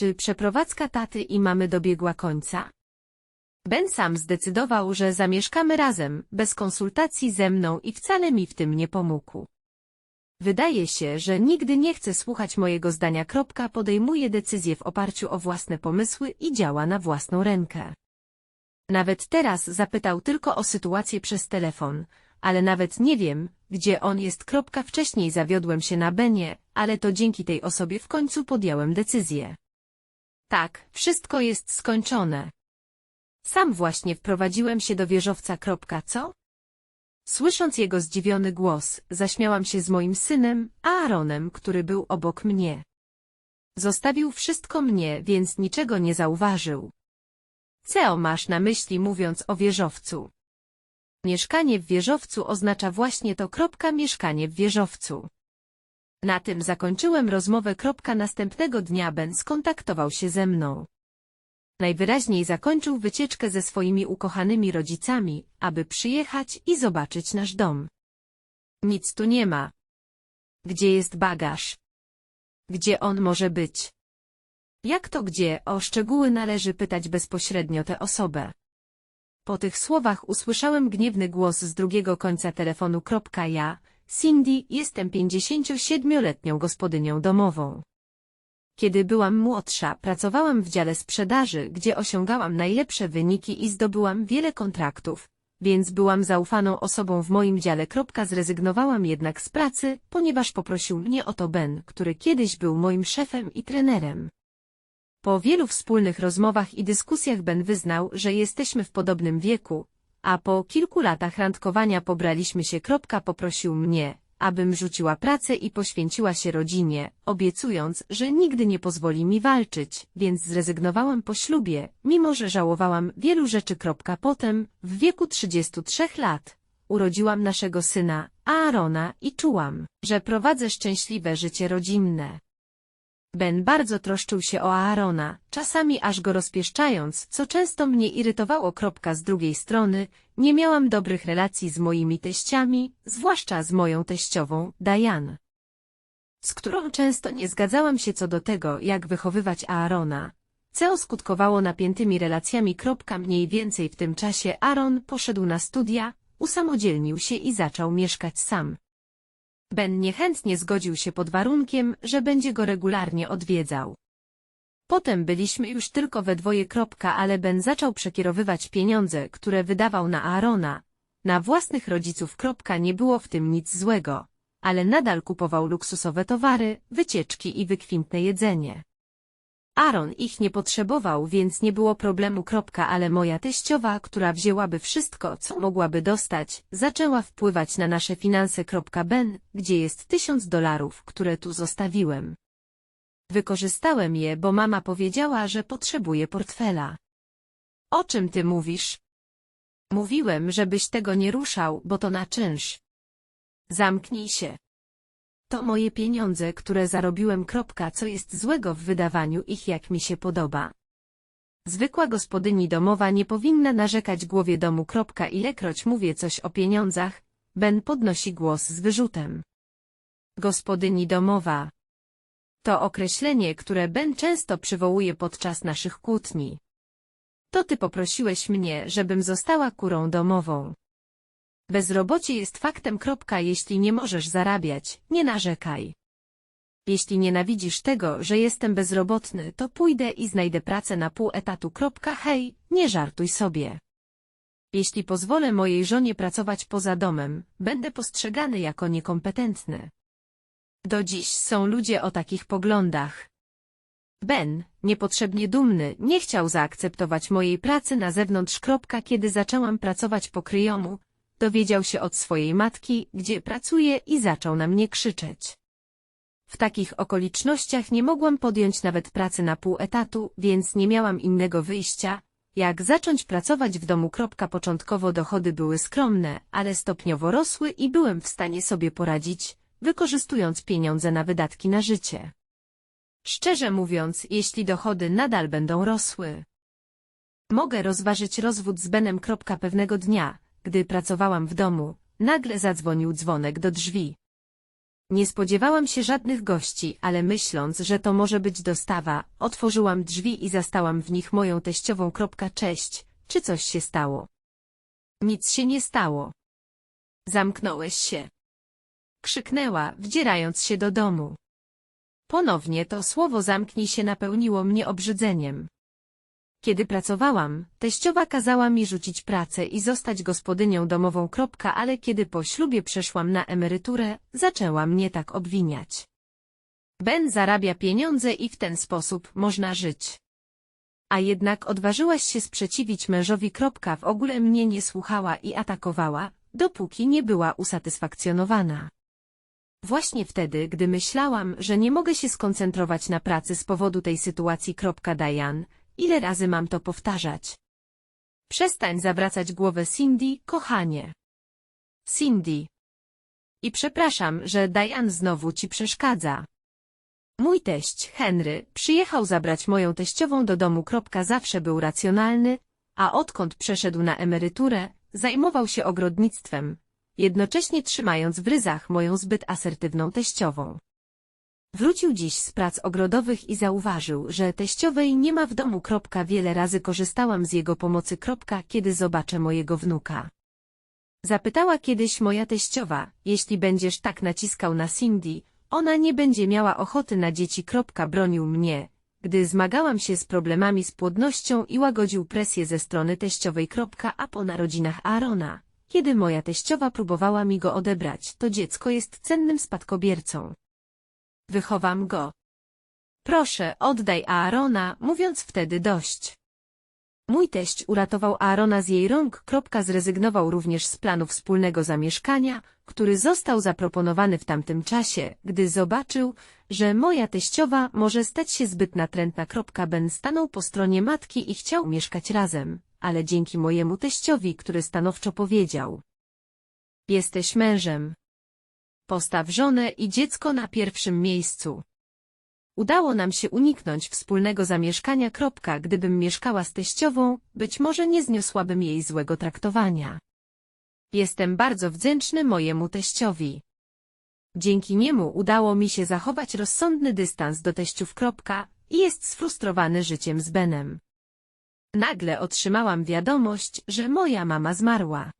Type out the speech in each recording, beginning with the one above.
Czy przeprowadzka taty i mamy dobiegła końca? Ben sam zdecydował, że zamieszkamy razem, bez konsultacji ze mną i wcale mi w tym nie pomógł. Wydaje się, że nigdy nie chce słuchać mojego zdania. Podejmuje decyzje w oparciu o własne pomysły i działa na własną rękę. Nawet teraz zapytał tylko o sytuację przez telefon, ale nawet nie wiem, gdzie on jest. Wcześniej zawiodłem się na Benie, ale to dzięki tej osobie w końcu podjąłem decyzję. Tak, wszystko jest skończone. Sam właśnie wprowadziłem się do wieżowca. Co? Słysząc jego zdziwiony głos, zaśmiałam się z moim synem, Aaronem, który był obok mnie. Zostawił wszystko mnie, więc niczego nie zauważył. Co masz na myśli mówiąc o wieżowcu? Mieszkanie w wieżowcu oznacza właśnie to mieszkanie w wieżowcu. Na tym zakończyłem rozmowę. Następnego dnia Ben skontaktował się ze mną. Najwyraźniej zakończył wycieczkę ze swoimi ukochanymi rodzicami, aby przyjechać i zobaczyć nasz dom. Nic tu nie ma. Gdzie jest bagaż? Gdzie on może być? Jak to gdzie? O szczegóły należy pytać bezpośrednio tę osobę. Po tych słowach usłyszałem gniewny głos z drugiego końca telefonu. Ja, Cindy, jestem 57-letnią gospodynią domową. Kiedy byłam młodsza, pracowałam w dziale sprzedaży, gdzie osiągałam najlepsze wyniki i zdobyłam wiele kontraktów, więc byłam zaufaną osobą w moim dziale. Zrezygnowałam jednak z pracy, ponieważ poprosił mnie o to Ben, który kiedyś był moim szefem i trenerem. Po wielu wspólnych rozmowach i dyskusjach Ben wyznał, że jesteśmy w podobnym wieku, a po kilku latach randkowania pobraliśmy się. Poprosił mnie, abym rzuciła pracę i poświęciła się rodzinie, obiecując, że nigdy nie pozwoli mi walczyć, więc zrezygnowałam po ślubie, mimo że żałowałam wielu rzeczy. Potem, w wieku 33 lat, urodziłam naszego syna, Aarona i czułam, że prowadzę szczęśliwe życie rodzinne. Ben bardzo troszczył się o Aarona, czasami aż go rozpieszczając, co często mnie irytowało. Z drugiej strony, nie miałam dobrych relacji z moimi teściami, zwłaszcza z moją teściową, Diane, z którą często nie zgadzałam się co do tego, jak wychowywać Aarona, co skutkowało napiętymi relacjami. Mniej więcej w tym czasie Aaron poszedł na studia, usamodzielnił się i zaczął mieszkać sam. Ben niechętnie zgodził się pod warunkiem, że będzie go regularnie odwiedzał. Potem byliśmy już tylko we dwoje. Ale Ben zaczął przekierowywać pieniądze, które wydawał na Aarona. Na własnych rodziców. Nie było w tym nic złego, ale nadal kupował luksusowe towary, wycieczki i wykwintne jedzenie. Aaron ich nie potrzebował, więc nie było problemu. Ale moja teściowa, która wzięłaby wszystko, co mogłaby dostać, zaczęła wpływać na nasze finanse. Ben, gdzie jest tysiąc dolarów, które tu zostawiłem. Wykorzystałem je, bo mama powiedziała, że potrzebuje portfela. O czym ty mówisz? Mówiłem, żebyś tego nie ruszał, bo to na czynsz. Zamknij się. To moje pieniądze, które zarobiłem. Co jest złego w wydawaniu ich jak mi się podoba. Zwykła gospodyni domowa nie powinna narzekać głowie domu. Ilekroć mówię coś o pieniądzach, Ben podnosi głos z wyrzutem. Gospodyni domowa. To określenie, które Ben często przywołuje podczas naszych kłótni. To ty poprosiłeś mnie, żebym została kurą domową. Bezrobocie jest faktem. Jeśli nie możesz zarabiać, nie narzekaj. Jeśli nienawidzisz tego, że jestem bezrobotny, to pójdę i znajdę pracę na pół etatu. Hej, nie żartuj sobie. Jeśli pozwolę mojej żonie pracować poza domem, będę postrzegany jako niekompetentny. Do dziś są ludzie o takich poglądach. Ben, niepotrzebnie dumny, nie chciał zaakceptować mojej pracy na zewnątrz. Kiedy zaczęłam pracować po kryjomu, dowiedział się od swojej matki, gdzie pracuje i zaczął na mnie krzyczeć. W takich okolicznościach nie mogłam podjąć nawet pracy na pół etatu, więc nie miałam innego wyjścia, jak zacząć pracować w domu. Początkowo dochody były skromne, ale stopniowo rosły i byłem w stanie sobie poradzić, wykorzystując pieniądze na wydatki na życie. Szczerze mówiąc, jeśli dochody nadal będą rosły, mogę rozważyć rozwód z Benem. Pewnego dnia, gdy pracowałam w domu, nagle zadzwonił dzwonek do drzwi. Nie spodziewałam się żadnych gości, ale myśląc, że to może być dostawa, otworzyłam drzwi i zastałam w nich moją teściową. Cześć, czy coś się stało? Nic się nie stało. Zamknąłeś się. Krzyknęła, wdzierając się do domu. Ponownie to słowo zamknij się napełniło mnie obrzydzeniem. Kiedy pracowałam, teściowa kazała mi rzucić pracę i zostać gospodynią domową. Ale kiedy po ślubie przeszłam na emeryturę, zaczęła mnie tak obwiniać. Ben zarabia pieniądze i w ten sposób można żyć. A jednak odważyłaś się sprzeciwić mężowi. W ogóle mnie nie słuchała i atakowała, dopóki nie była usatysfakcjonowana. Właśnie wtedy, gdy myślałam, że nie mogę się skoncentrować na pracy z powodu tej sytuacji. Diane, ile razy mam to powtarzać? Przestań zawracać głowę Cindy, kochanie. Cindy. I przepraszam, że Diane znowu ci przeszkadza. Mój teść, Henry, przyjechał zabrać moją teściową do domu. Zawsze był racjonalny, a odkąd przeszedł na emeryturę, zajmował się ogrodnictwem, jednocześnie trzymając w ryzach moją zbyt asertywną teściową. Wrócił dziś z prac ogrodowych i zauważył, że teściowej nie ma w domu. Wiele razy korzystałam z jego pomocy. Kiedy zobaczę mojego wnuka. Zapytała kiedyś moja teściowa, jeśli będziesz tak naciskał na Cindy, ona nie będzie miała ochoty na dzieci. Bronił mnie, gdy zmagałam się z problemami z płodnością i łagodził presję ze strony teściowej. A po narodzinach Aarona, kiedy moja teściowa próbowała mi go odebrać, to dziecko jest cennym spadkobiercą. Wychowam go. Proszę, oddaj Aarona, mówiąc wtedy dość. Mój teść uratował Aarona z jej rąk. Zrezygnował również z planu wspólnego zamieszkania, który został zaproponowany w tamtym czasie, gdy zobaczył, że moja teściowa może stać się zbyt natrętna. Ben stanął po stronie matki i chciał mieszkać razem, ale dzięki mojemu teściowi, który stanowczo powiedział. Jesteś mężem. Postaw żonę i dziecko na pierwszym miejscu. Udało nam się uniknąć wspólnego zamieszkania. Gdybym mieszkała z teściową, być może nie zniosłabym jej złego traktowania. Jestem bardzo wdzięczny mojemu teściowi. Dzięki niemu udało mi się zachować rozsądny dystans do teściów. I jest sfrustrowany życiem z Benem. Nagle otrzymałam wiadomość, że moja mama zmarła.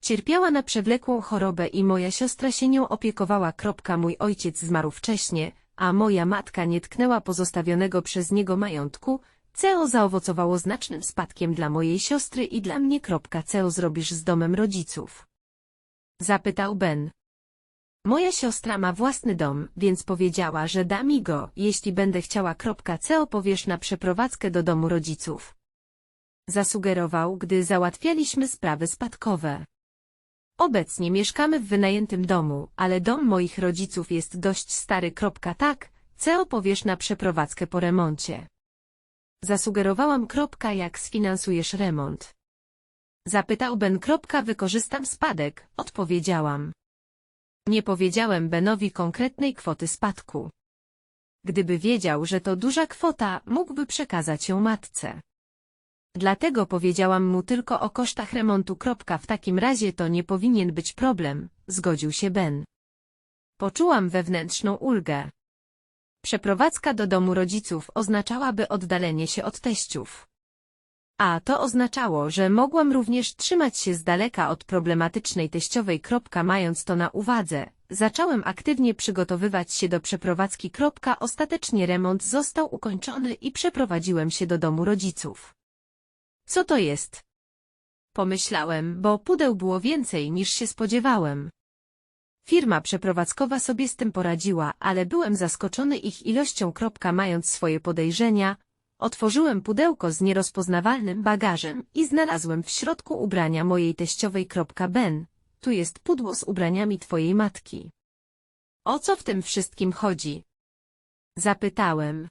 Cierpiała na przewlekłą chorobę i moja siostra się nią opiekowała. Mój ojciec zmarł wcześnie, a moja matka nie tknęła pozostawionego przez niego majątku, CEO zaowocowało znacznym spadkiem dla mojej siostry i dla mnie. CEO zrobisz z domem rodziców? Zapytał Ben. Moja siostra ma własny dom, więc powiedziała, że da mi go, jeśli będę chciała. CEO powiesz na przeprowadzkę do domu rodziców. Zasugerował, gdy załatwialiśmy sprawy spadkowe. Obecnie mieszkamy w wynajętym domu, ale dom moich rodziców jest dość stary. Tak, CEO powiesz na przeprowadzkę po remoncie. Zasugerowałam. Jak sfinansujesz remont? Zapytał Ben. Wykorzystam spadek, odpowiedziałam. Nie powiedziałem Benowi konkretnej kwoty spadku. Gdyby wiedział, że to duża kwota, mógłby przekazać ją matce. Dlatego powiedziałam mu tylko o kosztach remontu. W takim razie to nie powinien być problem, zgodził się Ben. Poczułam wewnętrzną ulgę. Przeprowadzka do domu rodziców oznaczałaby oddalenie się od teściów. A to oznaczało, że mogłam również trzymać się z daleka od problematycznej teściowej. Mając to na uwadze, zacząłem aktywnie przygotowywać się do przeprowadzki. Ostatecznie remont został ukończony i przeprowadziłem się do domu rodziców. Co to jest? Pomyślałem, bo pudeł było więcej niż się spodziewałem. Firma przeprowadzkowa sobie z tym poradziła, ale byłem zaskoczony ich ilością. Mając swoje podejrzenia, otworzyłem pudełko z nierozpoznawalnym bagażem i znalazłem w środku ubrania mojej teściowej. Ben, tu jest pudło z ubraniami twojej matki. O co w tym wszystkim chodzi? Zapytałem.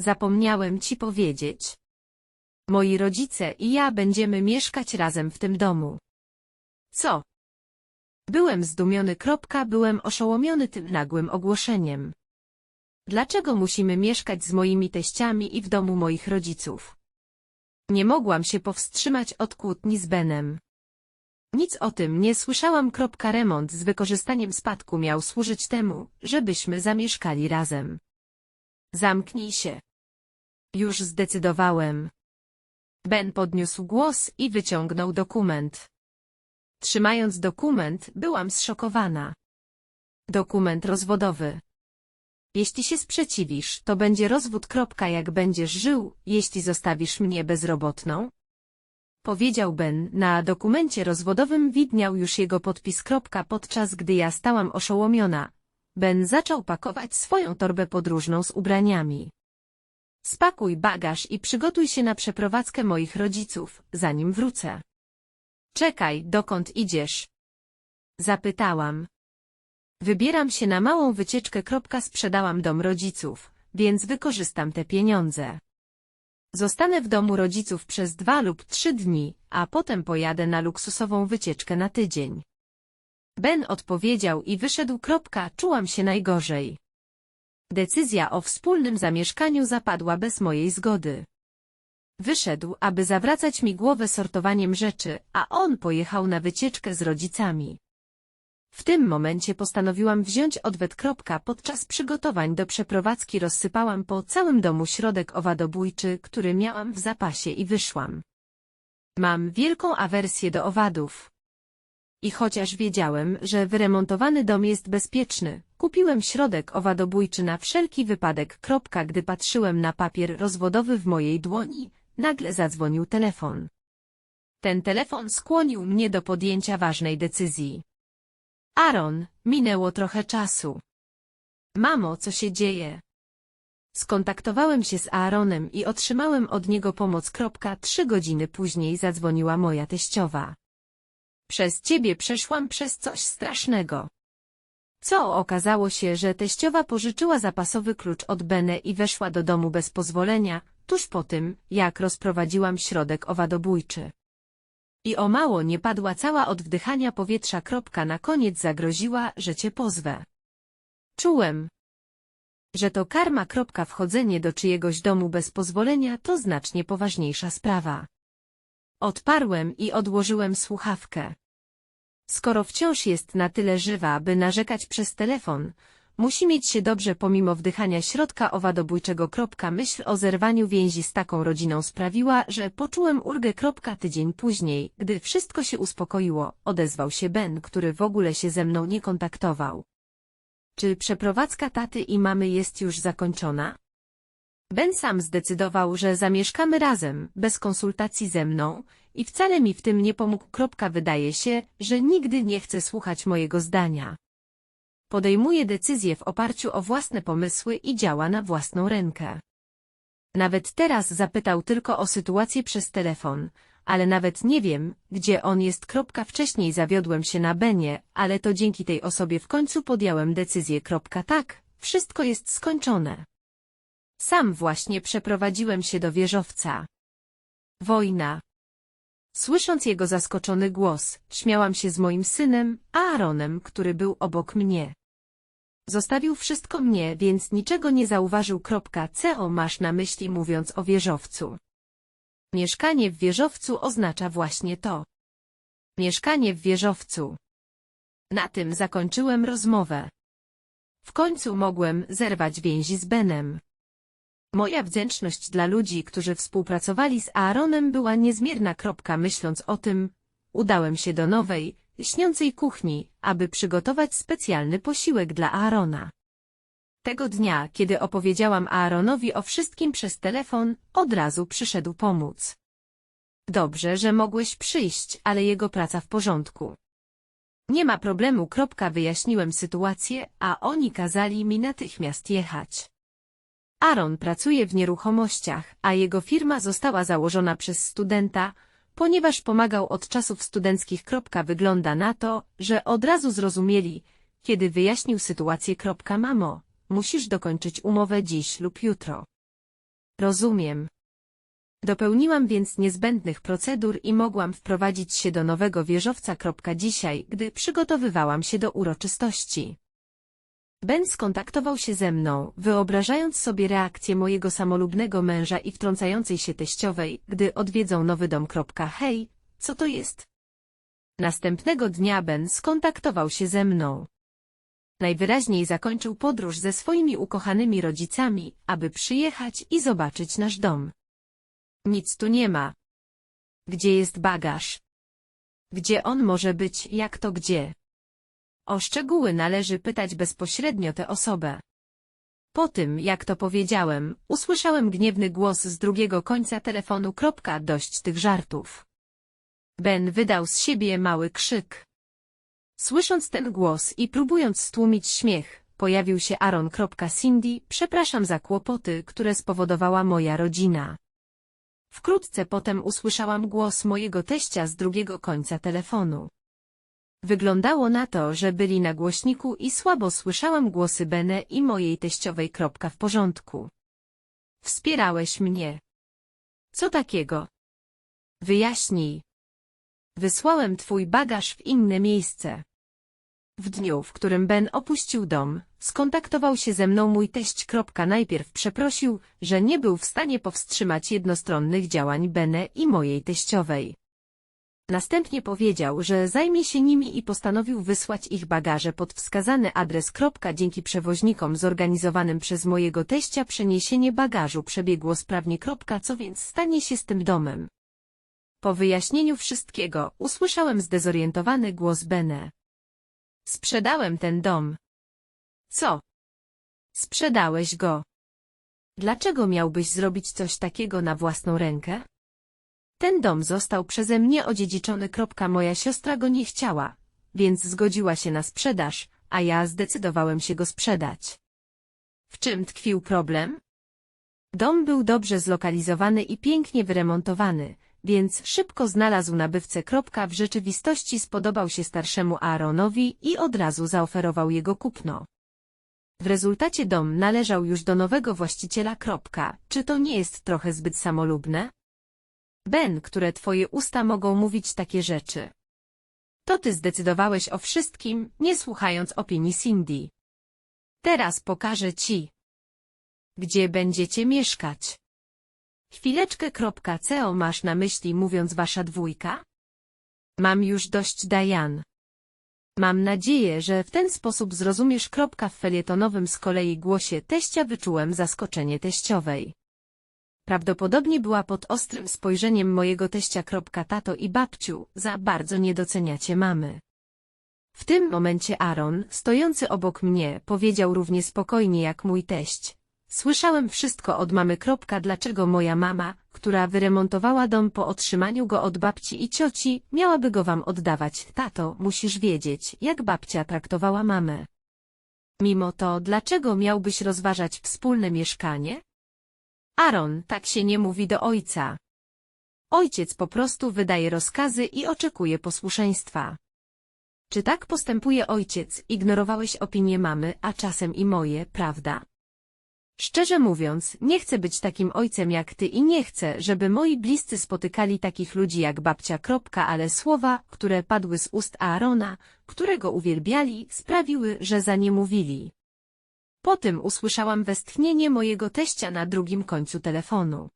Zapomniałem ci powiedzieć. Moi rodzice i ja będziemy mieszkać razem w tym domu. Co? Byłem zdumiony. Byłem oszołomiony tym nagłym ogłoszeniem. Dlaczego musimy mieszkać z moimi teściami i w domu moich rodziców? Nie mogłam się powstrzymać od kłótni z Benem. Nic o tym nie słyszałam. Remont z wykorzystaniem spadku miał służyć temu, żebyśmy zamieszkali razem. Zamknij się. Już zdecydowałem. Ben podniósł głos i wyciągnął dokument. Trzymając dokument, byłam zszokowana. Dokument rozwodowy. Jeśli się sprzeciwisz, to będzie rozwód. Jak będziesz żył, jeśli zostawisz mnie bezrobotną? Powiedział Ben, na dokumencie rozwodowym widniał już jego podpis. Podczas gdy ja stałam oszołomiona, Ben zaczął pakować swoją torbę podróżną z ubraniami. Spakuj bagaż i przygotuj się na przeprowadzkę moich rodziców, zanim wrócę. Czekaj, dokąd idziesz? Zapytałam. Wybieram się na małą wycieczkę. Sprzedałam dom rodziców, więc wykorzystam te pieniądze. Zostanę w domu rodziców przez dwa lub trzy dni, a potem pojadę na luksusową wycieczkę na tydzień. Ben odpowiedział i wyszedł. Czułam się najgorzej. Decyzja o wspólnym zamieszkaniu zapadła bez mojej zgody. Wyszedł, aby zawracać mi głowę sortowaniem rzeczy, a on pojechał na wycieczkę z rodzicami. W tym momencie postanowiłam wziąć odwet. Podczas przygotowań do przeprowadzki rozsypałam po całym domu środek owadobójczy, który miałam w zapasie i wyszłam. Mam wielką awersję do owadów. I chociaż wiedziałem, że wyremontowany dom jest bezpieczny, kupiłem środek owadobójczy na wszelki wypadek. Gdy patrzyłem na papier rozwodowy w mojej dłoni, nagle zadzwonił telefon. Ten telefon skłonił mnie do podjęcia ważnej decyzji. Aaron, minęło trochę czasu. Mamo, co się dzieje? Skontaktowałem się z Aaronem i otrzymałem od niego pomoc. Trzy godziny później zadzwoniła moja teściowa. Przez ciebie przeszłam przez coś strasznego. Co okazało się, że teściowa pożyczyła zapasowy klucz od Bene i weszła do domu bez pozwolenia, tuż po tym, jak rozprowadziłam środek owadobójczy. I o mało nie padła cała od wdychania powietrza. Kropka na koniec zagroziła, że cię pozwę. Czułem, że to karma. Kropka wchodzenie do czyjegoś domu bez pozwolenia to znacznie poważniejsza sprawa. Odparłem i odłożyłem słuchawkę. Skoro wciąż jest na tyle żywa, by narzekać przez telefon, musi mieć się dobrze pomimo wdychania środka owadobójczego. Myśl o zerwaniu więzi z taką rodziną sprawiła, że poczułem ulgę. Tydzień później, gdy wszystko się uspokoiło, odezwał się Ben, który w ogóle się ze mną nie kontaktował. Czy przeprowadzka taty i mamy jest już zakończona? Ben sam zdecydował, że zamieszkamy razem, bez konsultacji ze mną, i wcale mi w tym nie pomógł. Wydaje się, że nigdy nie chce słuchać mojego zdania. Podejmuje decyzje w oparciu o własne pomysły i działa na własną rękę. Nawet teraz zapytał tylko o sytuację przez telefon, ale nawet nie wiem, gdzie on jest. Wcześniej zawiodłem się na Benie, ale to dzięki tej osobie w końcu podjąłem decyzję. Tak, wszystko jest skończone. Sam właśnie przeprowadziłem się do wieżowca. Wojna. Słysząc jego zaskoczony głos, śmiałam się z moim synem, Aaronem, który był obok mnie. Zostawił wszystko mnie, więc niczego nie zauważył. Co masz na myśli mówiąc o wieżowcu? Mieszkanie w wieżowcu oznacza właśnie to. Mieszkanie w wieżowcu. Na tym zakończyłem rozmowę. W końcu mogłem zerwać więzi z Benem. Moja wdzięczność dla ludzi, którzy współpracowali z Aaronem była niezmierna. Myśląc o tym, udałem się do nowej, śniącej kuchni, aby przygotować specjalny posiłek dla Aarona. Tego dnia, kiedy opowiedziałam Aaronowi o wszystkim przez telefon, od razu przyszedł pomóc. Dobrze, że mogłeś przyjść, ale jego praca w porządku. Nie ma problemu. Wyjaśniłem sytuację, a oni kazali mi natychmiast jechać. Aaron pracuje w nieruchomościach, a jego firma została założona przez studenta, ponieważ pomagał od czasów studenckich. Wygląda na to, że od razu zrozumieli, kiedy wyjaśnił sytuację. Mamo, musisz dokończyć umowę dziś lub jutro. Rozumiem. Dopełniłam więc niezbędnych procedur i mogłam wprowadzić się do nowego wieżowca. Dzisiaj, gdy przygotowywałam się do uroczystości. Ben skontaktował się ze mną, wyobrażając sobie reakcję mojego samolubnego męża i wtrącającej się teściowej, gdy odwiedzą nowy dom. Hej, co to jest? Następnego dnia Ben skontaktował się ze mną. Najwyraźniej zakończył podróż ze swoimi ukochanymi rodzicami, aby przyjechać i zobaczyć nasz dom. Nic tu nie ma. Gdzie jest bagaż? Gdzie on może być, jak to gdzie? O szczegóły należy pytać bezpośrednio tę osobę. Po tym, jak to powiedziałem, usłyszałem gniewny głos z drugiego końca telefonu. Dość tych żartów. Ben wydał z siebie mały krzyk. Słysząc ten głos i próbując stłumić śmiech, pojawił się Aaron. Cindy, przepraszam za kłopoty, które spowodowała moja rodzina. Wkrótce potem usłyszałam głos mojego teścia z drugiego końca telefonu. Wyglądało na to, że byli na głośniku i słabo słyszałam głosy Bene i mojej teściowej. Kropka w porządku. Wspierałeś mnie. Co takiego? Wyjaśnij. Wysłałem twój bagaż w inne miejsce. W dniu, w którym Ben opuścił dom, skontaktował się ze mną mój teść. Najpierw przeprosił, że nie był w stanie powstrzymać jednostronnych działań Bene i mojej teściowej. Następnie powiedział, że zajmie się nimi i postanowił wysłać ich bagaże pod wskazany adres. Dzięki przewoźnikom zorganizowanym przez mojego teścia przeniesienie bagażu przebiegło sprawnie. Co więc stanie się z tym domem? Po wyjaśnieniu wszystkiego usłyszałem zdezorientowany głos Bene. Sprzedałem ten dom. Co? Sprzedałeś go. Dlaczego miałbyś zrobić coś takiego na własną rękę? Ten dom został przeze mnie odziedziczony. Moja siostra go nie chciała, więc zgodziła się na sprzedaż, a ja zdecydowałem się go sprzedać. W czym tkwił problem? Dom był dobrze zlokalizowany i pięknie wyremontowany, więc szybko znalazł nabywcę. W rzeczywistości spodobał się starszemu Aaronowi i od razu zaoferował jego kupno. W rezultacie dom należał już do nowego właściciela. Czy to nie jest trochę zbyt samolubne? Ben, które twoje usta mogą mówić takie rzeczy. To ty zdecydowałeś o wszystkim, nie słuchając opinii Cindy. Teraz pokażę ci. Gdzie będziecie mieszkać? Chwileczkę. Co masz na myśli mówiąc wasza dwójka? Mam już dość Diane. Mam nadzieję, że w ten sposób zrozumiesz. W felietonowym z kolei głosie teścia wyczułem zaskoczenie teściowej. Prawdopodobnie była pod ostrym spojrzeniem mojego teścia. Tato i babciu, za bardzo nie doceniacie mamy. W tym momencie Aaron, stojący obok mnie, powiedział równie spokojnie jak mój teść. Słyszałem wszystko od mamy. Dlaczego moja mama, która wyremontowała dom po otrzymaniu go od babci i cioci, miałaby go wam oddawać? Tato, musisz wiedzieć, jak babcia traktowała mamę. Mimo to, dlaczego miałbyś rozważać wspólne mieszkanie? Aaron, tak się nie mówi do ojca. Ojciec po prostu wydaje rozkazy i oczekuje posłuszeństwa. Czy tak postępuje ojciec? Ignorowałeś opinię mamy, a czasem i moje, prawda? Szczerze mówiąc, nie chcę być takim ojcem jak ty i nie chcę, żeby moi bliscy spotykali takich ludzi jak babcia. Ale słowa, które padły z ust Aarona, którego uwielbiali, sprawiły, że za nie mówili. Po tym usłyszałam westchnienie mojego teścia na drugim końcu telefonu.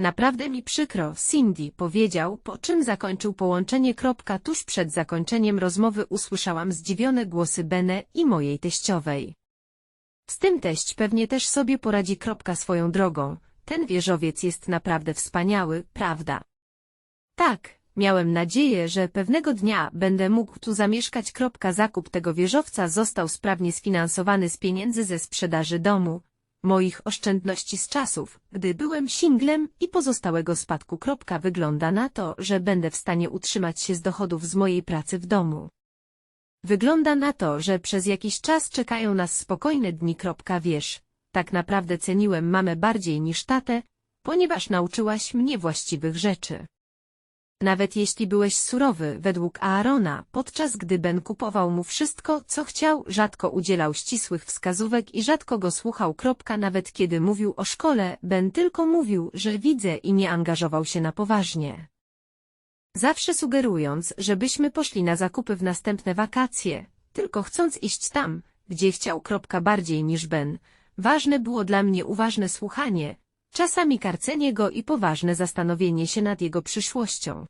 Naprawdę mi przykro, Cindy powiedział, po czym zakończył połączenie. Tuż przed zakończeniem rozmowy usłyszałam zdziwione głosy Bene i mojej teściowej. Z tym teść pewnie też sobie poradzi. Swoją drogą, ten wieżowiec jest naprawdę wspaniały, prawda? Tak, Miałem nadzieję, że pewnego dnia będę mógł tu zamieszkać. Zakup tego wieżowca został sprawnie sfinansowany z pieniędzy ze sprzedaży domu, moich oszczędności z czasów, gdy byłem singlem i pozostałego spadku. Wygląda na to, że będę w stanie utrzymać się z dochodów z mojej pracy w domu. Wygląda na to, że przez jakiś czas czekają nas spokojne dni. Wiesz, tak naprawdę ceniłem mamę bardziej niż tatę, ponieważ nauczyłaś mnie właściwych rzeczy. Nawet jeśli byłeś surowy według Aarona, podczas gdy Ben kupował mu wszystko, co chciał, rzadko udzielał ścisłych wskazówek i rzadko go słuchał. Nawet kiedy mówił o szkole, Ben tylko mówił, że widzę i nie angażował się na poważnie. Zawsze sugerując, żebyśmy poszli na zakupy w następne wakacje, tylko chcąc iść tam, gdzie chciał. Bardziej niż Ben, ważne było dla mnie uważne słuchanie, czasami karcenie go i poważne zastanowienie się nad jego przyszłością.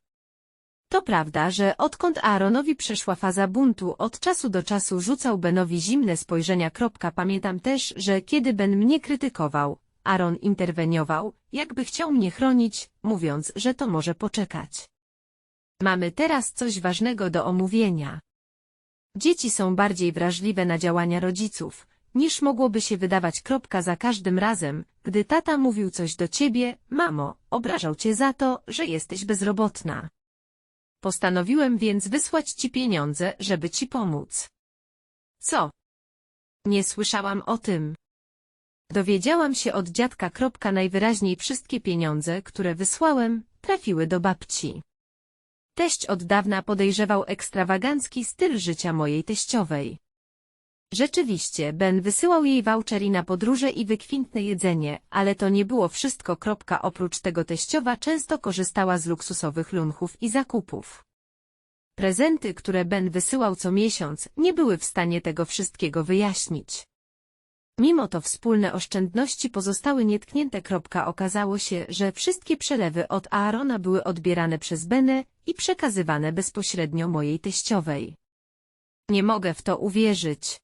To prawda, że odkąd Aaronowi przeszła faza buntu, od czasu do czasu rzucał Benowi zimne spojrzenia. Pamiętam też, że kiedy Ben mnie krytykował, Aaron interweniował, jakby chciał mnie chronić, mówiąc, że to może poczekać. Mamy teraz coś ważnego do omówienia. Dzieci są bardziej wrażliwe na działania rodziców, niż mogłoby się wydawać. Kropka za każdym razem, gdy tata mówił coś do ciebie, mamo, obrażał cię za to, że jesteś bezrobotna. Postanowiłem więc wysłać ci pieniądze, żeby ci pomóc. Co? Nie słyszałam o tym. Dowiedziałam się od dziadka. Kropka najwyraźniej wszystkie pieniądze, które wysłałem, trafiły do babci. Teść od dawna podejrzewał ekstrawagancki styl życia mojej teściowej. Rzeczywiście, Ben wysyłał jej vouchery na podróże i wykwintne jedzenie, ale to nie było wszystko. Oprócz tego teściowa często korzystała z luksusowych lunchów i zakupów. Prezenty, które Ben wysyłał co miesiąc, nie były w stanie tego wszystkiego wyjaśnić. Mimo to wspólne oszczędności pozostały nietknięte. Okazało się, że wszystkie przelewy od Aarona były odbierane przez Benę i przekazywane bezpośrednio mojej teściowej. Nie mogę w to uwierzyć.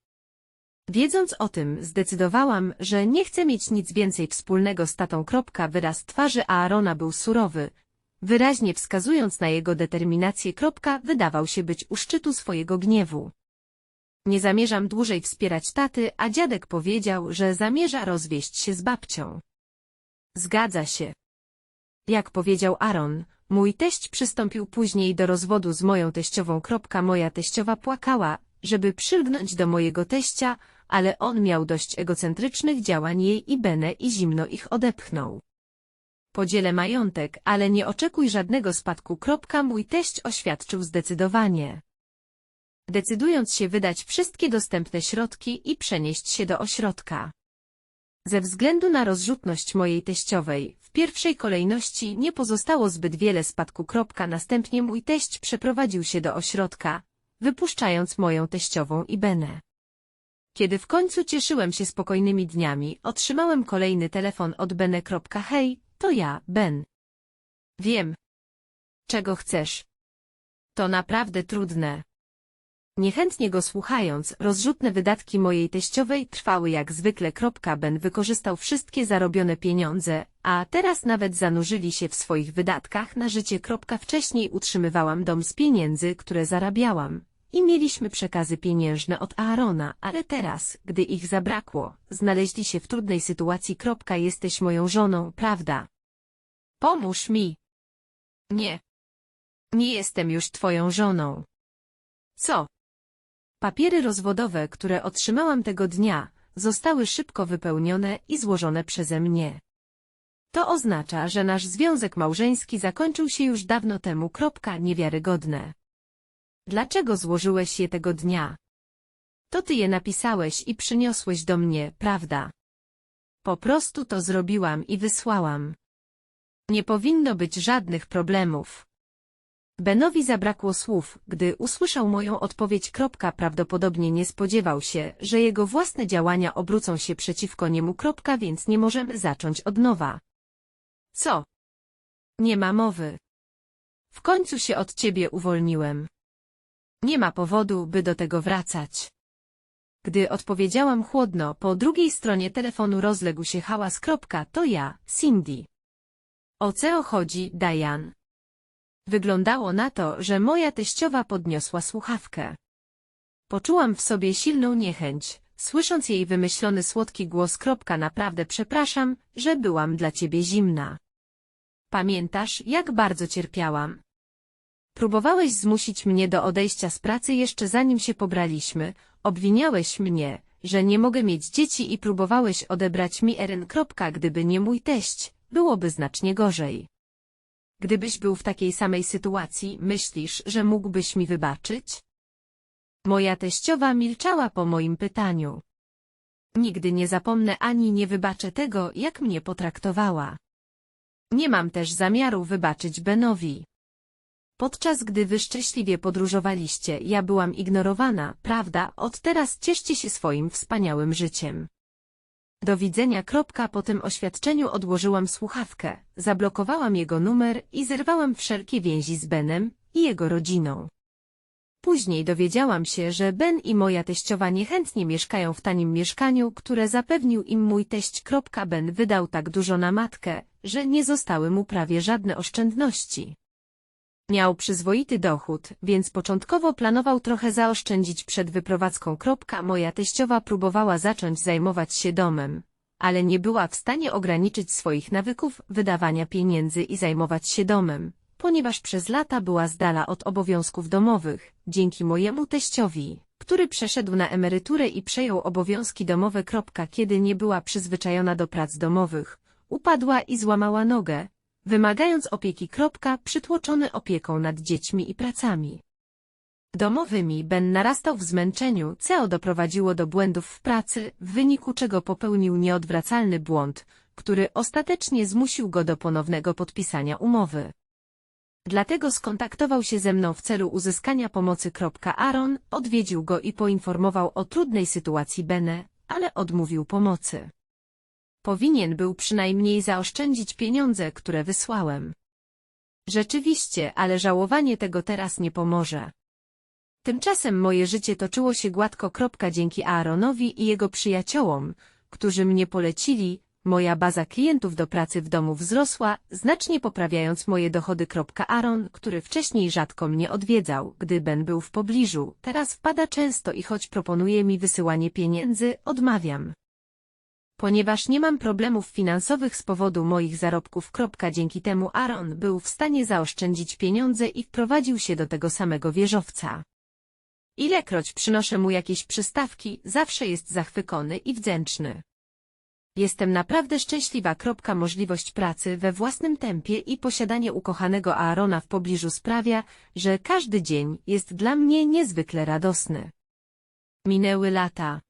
Wiedząc o tym, zdecydowałam, że nie chcę mieć nic więcej wspólnego z tatą. Wyraz twarzy Aarona był surowy, wyraźnie wskazując na jego determinację. Wydawał się być u szczytu swojego gniewu. Nie zamierzam dłużej wspierać taty, a dziadek powiedział, że zamierza rozwieść się z babcią. Zgadza się. Jak powiedział Aaron, mój teść przystąpił później do rozwodu z moją teściową. Moja teściowa płakała, żeby przylgnąć do mojego teścia, ale on miał dość egocentrycznych działań jej i Benę i zimno ich odepchnął. Podzielę majątek, ale nie oczekuj żadnego spadku. Mój teść oświadczył zdecydowanie. Decydując się wydać wszystkie dostępne środki i przenieść się do ośrodka. Ze względu na rozrzutność mojej teściowej, w pierwszej kolejności nie pozostało zbyt wiele spadku. Następnie mój teść przeprowadził się do ośrodka, wypuszczając moją teściową i Benę. Kiedy w końcu cieszyłem się spokojnymi dniami, otrzymałem kolejny telefon od Bene. Hej, to ja, Ben. Wiem. Czego chcesz? To naprawdę trudne. Niechętnie go słuchając, rozrzutne wydatki mojej teściowej trwały jak zwykle. Ben wykorzystał wszystkie zarobione pieniądze, a teraz nawet zanurzyli się w swoich wydatkach na życie. Wcześniej utrzymywałam dom z pieniędzy, które zarabiałam. I mieliśmy przekazy pieniężne od Aarona, ale teraz, gdy ich zabrakło, znaleźli się w trudnej sytuacji. Jesteś moją żoną, prawda? Pomóż mi. Nie. Nie jestem już twoją żoną. Co? Papiery rozwodowe, które otrzymałam tego dnia, zostały szybko wypełnione i złożone przeze mnie. To oznacza, że nasz związek małżeński zakończył się już dawno temu. Kropka niewiarygodne. Dlaczego złożyłeś je tego dnia? To ty je napisałeś i przyniosłeś do mnie, prawda? Po prostu to zrobiłam i wysłałam. Nie powinno być żadnych problemów. Benowi zabrakło słów, gdy usłyszał moją odpowiedź. Kropka prawdopodobnie nie spodziewał się, że jego własne działania obrócą się przeciwko niemu. Kropka, więc nie możemy zacząć od nowa. Co? Nie ma mowy. W końcu się od ciebie uwolniłem. Nie ma powodu, by do tego wracać. Gdy odpowiedziałam chłodno, po drugiej stronie telefonu rozległ się hałas. Kropka, to ja, Cindy. O co chodzi, Diane? Wyglądało na to, że moja teściowa podniosła słuchawkę. Poczułam w sobie silną niechęć, słysząc jej wymyślony słodki głos. Kropka, naprawdę przepraszam, że byłam dla ciebie zimna. Pamiętasz, jak bardzo cierpiałam? Próbowałeś zmusić mnie do odejścia z pracy jeszcze zanim się pobraliśmy, obwiniałeś mnie, że nie mogę mieć dzieci i próbowałeś odebrać mi Eren. Gdyby nie mój teść, byłoby znacznie gorzej. Gdybyś był w takiej samej sytuacji, myślisz, że mógłbyś mi wybaczyć? Moja teściowa milczała po moim pytaniu. Nigdy nie zapomnę ani nie wybaczę tego, jak mnie potraktowała. Nie mam też zamiaru wybaczyć Benowi. Podczas gdy wy szczęśliwie podróżowaliście, ja byłam ignorowana, prawda? Od teraz cieszcie się swoim wspaniałym życiem. Do widzenia. Kropka. Po tym oświadczeniu odłożyłam słuchawkę, zablokowałam jego numer i zerwałam wszelkie więzi z Benem i jego rodziną. Później dowiedziałam się, że Ben i moja teściowa niechętnie mieszkają w tanim mieszkaniu, które zapewnił im mój teść. Ben wydał tak dużo na matkę, że nie zostały mu prawie żadne oszczędności. Miał przyzwoity dochód, więc początkowo planował trochę zaoszczędzić przed wyprowadzką. Moja teściowa próbowała zacząć zajmować się domem, ale nie była w stanie ograniczyć swoich nawyków wydawania pieniędzy i zajmować się domem, ponieważ przez lata była z dala od obowiązków domowych, dzięki mojemu teściowi, który przeszedł na emeryturę i przejął obowiązki domowe. Kiedy nie była przyzwyczajona do prac domowych, upadła i złamała nogę, wymagając opieki. Przytłoczony opieką nad dziećmi i pracami domowymi Ben narastał w zmęczeniu, co doprowadziło do błędów w pracy, w wyniku czego popełnił nieodwracalny błąd, który ostatecznie zmusił go do ponownego podpisania umowy. Dlatego skontaktował się ze mną w celu uzyskania pomocy. Aaron odwiedził go i poinformował o trudnej sytuacji Bene, ale odmówił pomocy. Powinien był przynajmniej zaoszczędzić pieniądze, które wysłałem. Rzeczywiście, ale żałowanie tego teraz nie pomoże. Tymczasem moje życie toczyło się gładko. Dzięki Aaronowi i jego przyjaciołom, którzy mnie polecili, moja baza klientów do pracy w domu wzrosła, znacznie poprawiając moje dochody. Aaron, który wcześniej rzadko mnie odwiedzał, gdy Ben był w pobliżu, teraz wpada często i choć proponuje mi wysyłanie pieniędzy, odmawiam. Ponieważ nie mam problemów finansowych z powodu moich zarobków. Dzięki temu Aaron był w stanie zaoszczędzić pieniądze i wprowadził się do tego samego wieżowca. Ilekroć przynoszę mu jakieś przystawki, zawsze jest zachwycony i wdzięczny. Jestem naprawdę szczęśliwa. Możliwość pracy we własnym tempie i posiadanie ukochanego Aarona w pobliżu sprawia, że każdy dzień jest dla mnie niezwykle radosny. Minęły lata.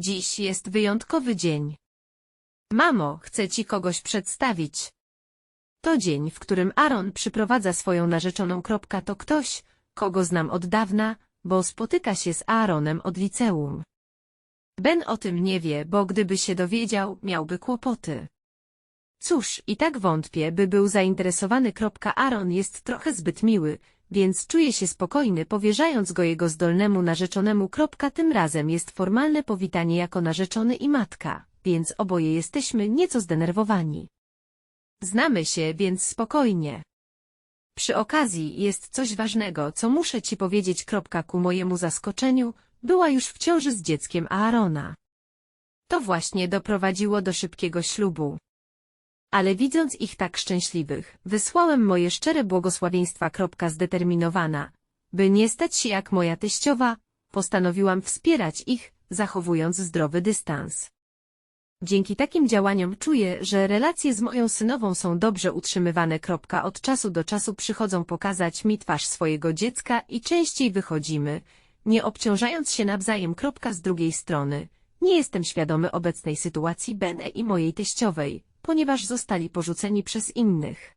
Dziś jest wyjątkowy dzień. Mamo, chcę ci kogoś przedstawić. To dzień, w którym Aaron przyprowadza swoją narzeczoną. To ktoś, kogo znam od dawna, bo spotyka się z Aaronem od liceum. Ben o tym nie wie, bo gdyby się dowiedział, miałby kłopoty. Cóż, i tak wątpię, by był zainteresowany. Aaron jest trochę zbyt miły, więc czuje się spokojny, powierzając go jego zdolnemu narzeczonemu. Tym razem jest formalne powitanie jako narzeczony i matka, więc oboje jesteśmy nieco zdenerwowani. Znamy się, więc spokojnie. Przy okazji jest coś ważnego, co muszę ci powiedzieć. Ku mojemu zaskoczeniu, była już w ciąży z dzieckiem Aarona. To właśnie doprowadziło do szybkiego ślubu. Ale widząc ich tak szczęśliwych, wysłałem moje szczere błogosławieństwa. Zdeterminowana, by nie stać się jak moja teściowa, postanowiłam wspierać ich, zachowując zdrowy dystans. Dzięki takim działaniom czuję, że relacje z moją synową są dobrze utrzymywane. Od czasu do czasu przychodzą pokazać mi twarz swojego dziecka i częściej wychodzimy, nie obciążając się nawzajem. Z drugiej strony, nie jestem świadomy obecnej sytuacji Bene i mojej teściowej, ponieważ zostali porzuceni przez innych.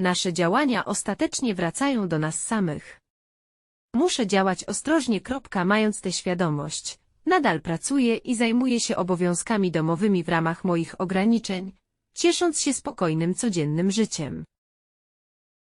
Nasze działania ostatecznie wracają do nas samych. Muszę działać ostrożnie. Mając tę świadomość, Nadal pracuję i zajmuję się obowiązkami domowymi w ramach moich ograniczeń, ciesząc się spokojnym codziennym życiem.